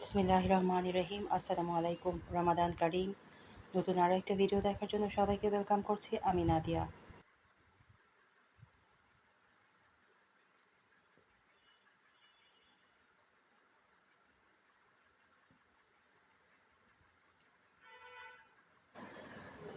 বিসমিল্লাহ রহমান রহিম। আসসালামু আলাইকুম রমাদান কারিম। নতুন আরও একটা ভিডিও দেখার জন্য সবাইকে ওয়েলকাম করছি, আমি নাদিয়া।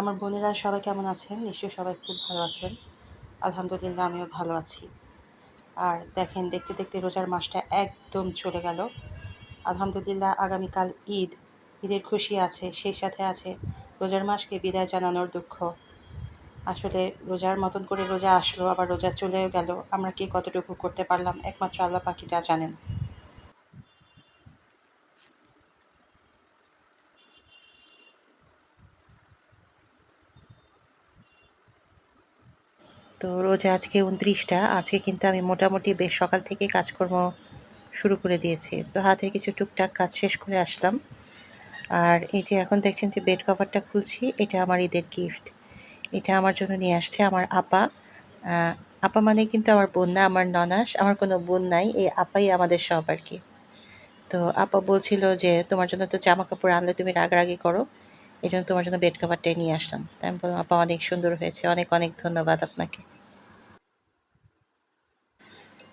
আমার বোনেরা সবাই কেমন আছেন? নিশ্চয়ই সবাই খুব ভালো আছেন। আলহামদুলিল্লাহ, আমিও ভালো আছি। আর দেখেন, দেখতে দেখতে রোজার মাসটা একদম চলে গেল। আলহামদুলিল্লাহ, আগামীকাল ঈদ। ঈদের খুশি আছে, সেই সাথে আছে রোজার মাসকে বিদায় জানানোর দুঃখ। আসলে রোজার মতন করে রোজা আসলো, আবার রোজা চলেও গেল। আমরা কি কতটুকু করতে পারলাম? একমাত্র আল্লাহ পাখি যা জানেন। তো রোজা আজকে উনত্রিশটা। আজকে কিন্তু আমি মোটামুটি বেশ সকাল থেকে কাজকর্ম শুরু করে দিয়েছি। তো হাতে কিছু টুকটাক কাজ শেষ করে আসলাম। আর এই যে এখন দেখছেন যে বেড কভারটা খুলছি, এটা আমার ঈদের গিফট এটা আমার জন্য নিয়ে আসছে আমার আপা। আপা মানে কিন্তু আমার বোন না, আমার ননাস। আমার কোনো বোন নাই, এই আপাই আমাদের সব আর কি। তো আপা বলছিল যে, তোমার জন্য তো জামা কাপড় আনলে তুমি রাগারাগি করো। এই জন্য তোমার জন্য বেড কভারটাই নিয়ে আসলাম। তাই আমি বললাম, আপা অনেক সুন্দর হয়েছে, অনেক অনেক ধন্যবাদ আপনাকে।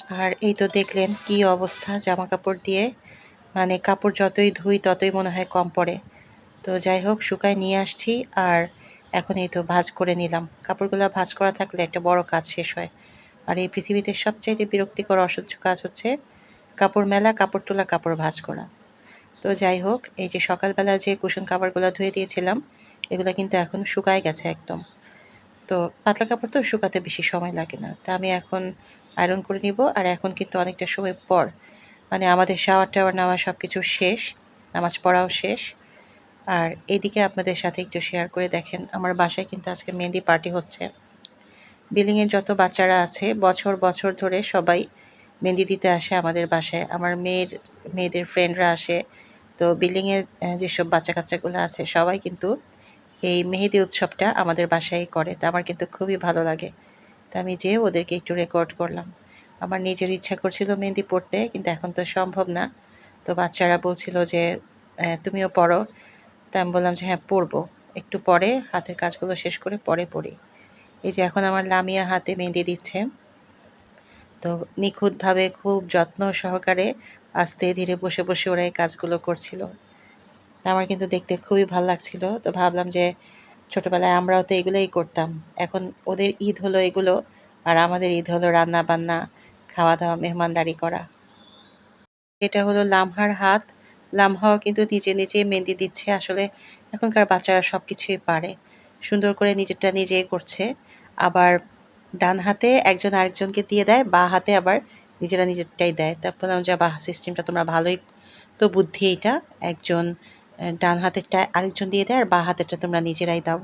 আর এই তো দেখলেন কি অবস্থা জামা কাপড় দিয়ে। মানে কাপড় যতই ধুই, ততই মনে হয় কম পড়ে। তো যাই হোক, শুকায় নিয়ে আসছি আর এখন এই তো ভাজ করে নিলাম। কাপড়গুলো ভাজ করা থাকলে একটা বড় কাজ শেষ হয়। আর এই পৃথিবীতে সবচাইতে বিরক্তিকর, অসহ্য কাজ হচ্ছে কাপড় মেলা, কাপড় তোলা, কাপড় ভাজ করা। তো যাই হোক, এই যে সকালবেলা যে কুশন কাপড়গুলো ধুয়ে দিয়েছিলাম, এগুলো কিন্তু এখন শুকায় গেছে একদম। তো পাতলা কাপড় তো শুকাতে বেশি সময় লাগে না। তা আমি এখন আয়রন করে নিব আর এখন কিন্তু অনেকটা সময় পর মানে আমাদের শাওয়ার টাওয়ার নেওয়া সব কিছু শেষ, নামাজ পড়াও শেষ। আর এদিকে আপনাদের সাথে একটু শেয়ার করে দেখেন, আমার বাসায় কিন্তু আজকে মেহেন্দি পার্টি হচ্ছে। বিল্ডিংয়ের যত বাচ্চারা আছে, বছর বছর ধরে সবাই মেহেন্দি দিতে আসে আমাদের বাসায়। আমার মেয়ের, মেয়েদের ফ্রেন্ডরা আসে। তো বিল্ডিংয়ের যেসব বাচ্চা কাচ্চাগুলো আছে, সবাই কিন্তু এই মেহেদি উৎসবটা আমাদের বাসায় করে। তা আমার কিন্তু খুবই ভালো লাগে। তা আমি যেয়ে ওদেরকে একটু রেকর্ড করলাম। আমার নিজের ইচ্ছা করছিল মেহেন্দি পড়তে, কিন্তু এখন তো সম্ভব না। তো বাচ্চারা বলছিল যে তুমিও পড়ো। তা আমি বললাম যে হ্যাঁ পড়ব। একটু পরে হাতের কাজগুলো শেষ করে পরে পড়ি। এই যে এখন আমার লামিয়া হাতে মেহেন্দি দিচ্ছে। তো নিখুঁতভাবে খুব যত্ন সহকারে আস্তে ধীরে বসে বসে ওরা এই কাজগুলো করছিল। আমার কিন্তু দেখতে খুবই ভালো লাগছিল। তো ভাবলাম যে ছোটোবেলায় আমরাও তো এগুলোই করতাম। এখন ওদের ঈদ হলো এগুলো আর আমাদের ঈদ হলো রান্না বান্না খাওয়া দাওয়া মেহমানদারি করা। এটা হলো লামহার হাত। লামহাও কিন্তু নিজে নিজে মেহেন্দি দিচ্ছে। আসলে এখনকার বাচ্চারা সব কিছুই পারে। সুন্দর করে নিজেরটা নিজেই করছে। আবার ডান হাতে একজন আরেকজনকে দিয়ে দেয়, বা হাতে আবার নিজেরা নিজেরটাই দেয়। তারপর যা, বাহ সিস্টেমটা তোমরা ভালোই। তো বুদ্ধি এটা একজন ডান হাতেরটা আরেকজন দিয়ে দেয়, আর বা হাতেরটা তোমরা নিজেরাই দাও।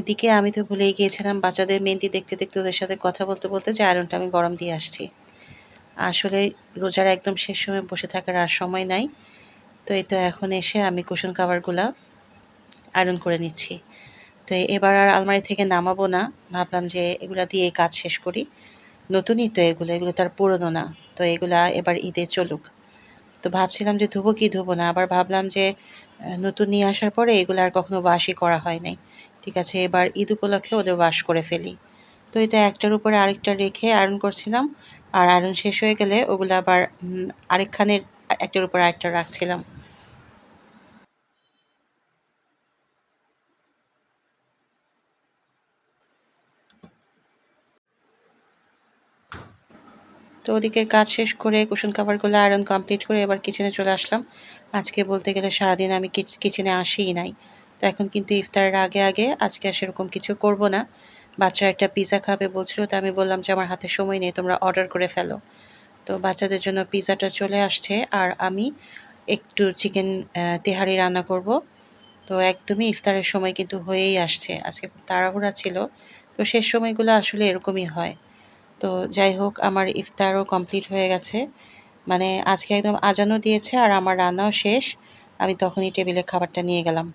এদিকে আমি তো ভুলেই গিয়েছিলাম, বাচ্চাদের মেহেন্দি দেখতে দেখতে ওদের সাথে কথা বলতে বলতে যে আয়রনটা আমি গরম দিয়ে আসছি। আসলে রোজার একদম শেষ সময় বসে থাকার আর সময় নাই, তো এই তো এখন এসে আমি কুশন কাভারগুলা আয়রন করে নিচ্ছি। তো এবার আর আলমারি থেকে নামাবো না। ভাবলাম যে এগুলা দিয়ে কাজ শেষ করি। নতুনই তো এগুলো এগুলো তার পুরনো না। তো এগুলা এবার ঈদে চলুক। তো ভাবছিলাম যে ধুবো কি ধুবো না, আবার ভাবলাম যে নতুন নিয়ে আসার পরে এগুলো আর কখনো বাসই করা হয় নাই। ঠিক আছে, এবার ঈদ উপলক্ষে ওদের ওয়াশ করে ফেলি। তো এটা একটার উপরে আরেকটা রেখে আয়রন করছিলাম। আর আয়রন শেষ হয়ে গেলে ওগুলো আবার আরেকখানের একটার উপর আরেকটা রাখছিলাম। তো ওদিকের কাজ শেষ করে কুশন কাভারগুলো আয়রন কমপ্লিট করে এবার কিচেনে চলে আসলাম। আজকে বলতে গেলে সারাদিন আমি কিচেনে আসিই নাই। তো এখন কিন্তু ইফতারের আগে আগে আজকে আর সেরকম কিছু করব না। বাচ্চারা একটা পিৎজা খাবে বলছিল, তো আমি বললাম যে আমার হাতে সময় নেই, তোমরা অর্ডার করে ফেলো। তো বাচ্চাদের জন্য পিৎজাটা চলে আসছে আর আমি একটু চিকেন তেহারি রান্না করব। তো একদমই ইফতারের সময় কিন্তু হয়েই আসছে। আজকে তাড়াহুড়া ছিল। তো শেষ সময়গুলো আসলে এরকমই হয়। তো যাই হোক, আমার ইফতারও কমপ্লিট হয়ে গেছে। মানে আজকে একদম আজানও দিয়েছে আর আমার রান্নাও শেষ। আমি তখনই টেবিলে খাবারটা নিয়ে গেলাম।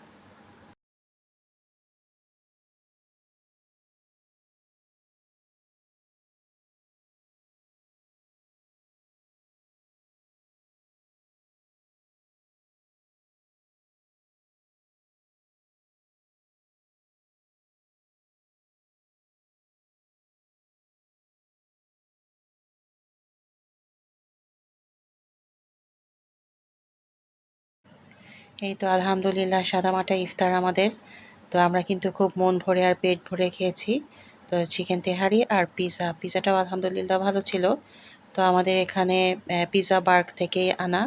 এই তো আলহামদুলিল্লাহ সাদামাটা ইফতার আমাদের। তো আমরা কিন্তু খুব মন ভরে আর পেট ভরে খেয়েছি। তো চিকেন তেহারি আর পিৎজা পিৎজাটাও আলহামদুলিল্লাহ ভালো ছিল। তো আমাদের এখানে পিৎজা বার্গ থেকে আনা।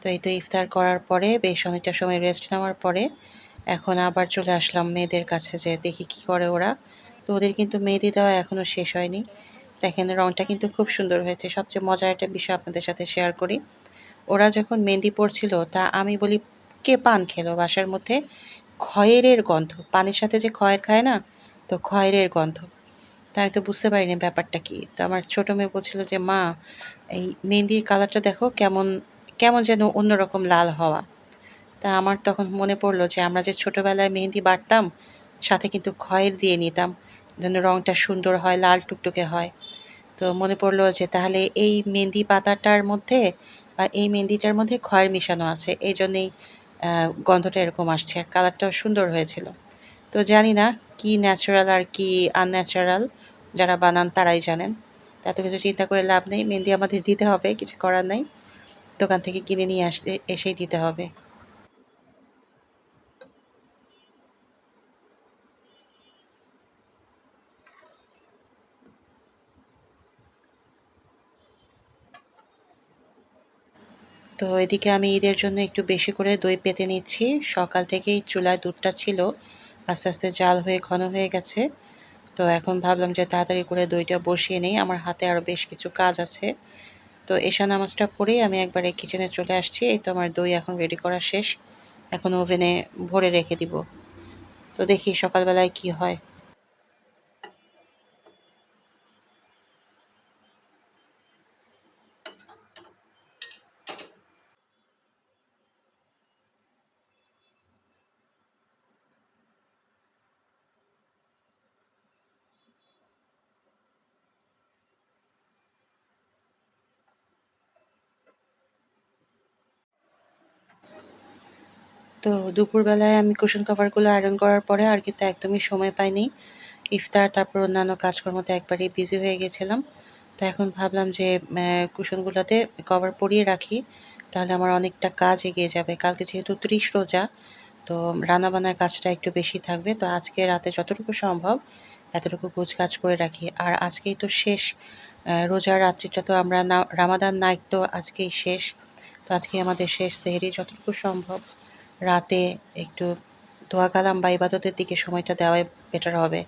তো এই তো ইফতার করার পরে, বেশ অনেকটা সময় রেস্ট নেওয়ার পরে, এখন আবার চলে আসলাম মেয়েদের কাছে যে দেখি কি করে ওরা। তো ওদের কিন্তু মেহেদি দেওয়া এখনও শেষ হয়নি। দেখেন রঙটা কিন্তু খুব সুন্দর হয়েছে। সবচেয়ে মজার একটা বিষয় আপনাদের সাথে শেয়ার করি। ওরা যখন মেহেন্দি পড়ছিল তা আমি বলি কে পান খেলো? বাসার মধ্যে খয়েরের গন্ধ। পানির সাথে যে খয়ের খায় না, তো খয়েরের গন্ধ। তা আমি তো বুঝতে পারিনি ব্যাপারটা কি। তো আমার ছোটো মেয়ে বলছিল যে, মা, এই মেহেন্দির কালারটা দেখো, কেমন কেমন যেন অন্যরকম লাল হওয়া। তা আমার তখন মনে পড়ল যে, আমরা যে ছোটোবেলায় মেহেন্দি বাটতাম, সাথে কিন্তু খয়ের দিয়ে নিতাম, যেন রঙটা সুন্দর হয়, লাল টুকটুকে হয়। তো মনে পড়ল যে, তাহলে এই মেহেন্দি পাতাটার মধ্যে বা এই মেহেন্দিটার মধ্যে খয়ের মিশানো আছে। এই জন্যেই গন্ধটা এরকম আসছে। আর কালারটাও সুন্দর হয়েছিল। তো জানি না কি ন্যাচারাল আর কি আনন্যাচারাল যারা বানান তারাই জানেন। এত কিছু চিন্তা করে লাভ নেই। মেহেন্দি আমাদের দিতে হবে, কিছু করার নেই। দোকান থেকে কিনে নিয়ে আসতে, এসেই দিতে হবে। তো এদিকে আমি ঈদের জন্য একটু বেশি করে দই পেতে নিচ্ছি। সকাল থেকেই চুলায় দুধটা ছিল, আস্তে আস্তে জাল হয়ে ঘন হয়ে গেছে। তো এখন ভাবলাম যে তাড়াতাড়ি করে দইটা বসিয়ে নেই, আমার হাতে আরও বেশ কিছু কাজ আছে। তো এশা নামাজটা পরেই আমি একবারে কিচেনে চলে আসছি, এই তো আমার দই এখন রেডি করা শেষ। এখন ওভেনে ভরে রেখে দিব। তো দেখি সকালবেলায় কি হয়। তো দুপুরবেলায় আমি কুশন কভারগুলো আয়রন করার পরে আর কিন্তু একদমই সময় পাইনি। ইফতার, তারপর অন্যান্য কাজকর্মতে একবারেই বিজি হয়ে গেছিলাম। তো এখন ভাবলাম যে কুশনগুলোতে কভার পরিয়ে রাখি, তাহলে আমার অনেকটা কাজ এগিয়ে যাবে। কালকে যেহেতু ত্রিশ রোজা, তো রান্নাবান্নার কাজটা একটু বেশি থাকবে। তো আজকে রাতে যতটুকু সম্ভব এতটুকু কাজ করে রাখি। আর আজকেই তো শেষ রোজার রাত্রিটা তো আমরা না, রামাদান নাইট তো আজকেই শেষ। তো আজকে আমাদের শেষ সেহেরি, যতটুকু সম্ভব। রাতে একটু দোয়া কালাম বা ইবাদতের দিকে সময়টা দেওয়াই বেটার হবে।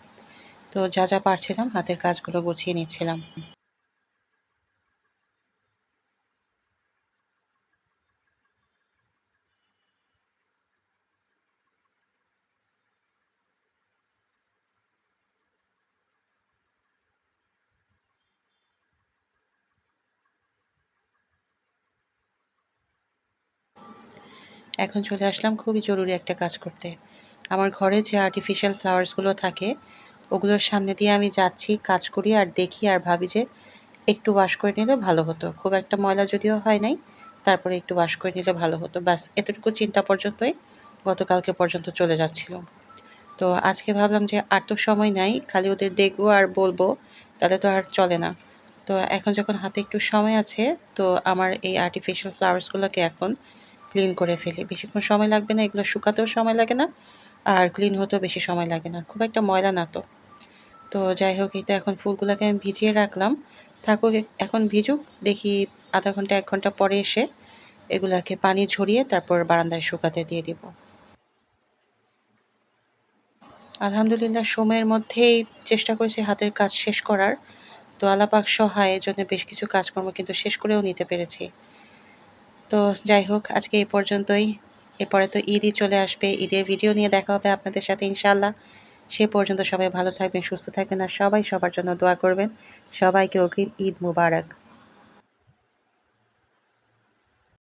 তো যা যা পারছিলাম, হাতের কাজগুলো গুছিয়ে নিচ্ছিলাম। এখন চলে আসলাম খুবই জরুরি একটা কাজ করতে। আমার ঘরে যে আর্টিফিশিয়াল ফ্লাওয়ার্সগুলো থাকে, ওগুলোর সামনে দিয়ে আমি যাচ্ছি, কাজ করি আর দেখি আর ভাবি যে একটু ওয়াশ করে নিলে ভালো হতো। খুব একটা ময়লা যদিও হয় নাই, তারপরে একটু ওয়াশ করে নিলে ভালো হতো। ব্যাস, এতটুকু চিন্তা পর্যন্তই গতকালকে পর্যন্ত চলে যাচ্ছিল। তো আজকে ভাবলাম যে আর তো সময় নাই, খালি ওদের দেখব আর বলব, তাহলে তো আর চলে না। তো এখন যখন হাতে একটু সময় আছে, তো আমার এই আর্টিফিশিয়াল ফ্লাওয়ার্সগুলোকে এখন ক্লিন করে ফেলি। বেশিক্ষণ সময় লাগবে না, এগুলো শুকাতেও সময় লাগে না, আর ক্লিন হতেও বেশি সময় লাগে না। খুব একটা ময়লা না তো। তো যাই হোক এটা এখন ফুলগুলোকে আমি ভিজিয়ে রাখলাম। থাকুক, এখন ভিজুক, দেখি আধা ঘণ্টা, এক ঘণ্টা পরে এসে এগুলাকে পানি ঝরিয়ে তারপর বারান্দায় শুকাতে দিয়ে দিব। আলহামদুলিল্লাহ, সময়ের মধ্যেই চেষ্টা করেছি হাতের কাজ শেষ করার। তো আলাপাক সহায় জন্য বেশ কিছু কাজকর্ম কিন্তু শেষ করেও নিতে পেরেছি। তো যাই হোক, আজকে এই পর্যন্তই। এরপরে তো ঈদই চলে আসবে, ঈদের ভিডিও নিয়ে দেখা হবে আপনাদের সাথে ইনশাল্লাহ সে পর্যন্ত সবাই ভালো থাকবেন, সুস্থ থাকবেন আর সবাই সবার জন্য দোয়া করবেন। সবাইকে অগ্রিম ঈদ মুবারক।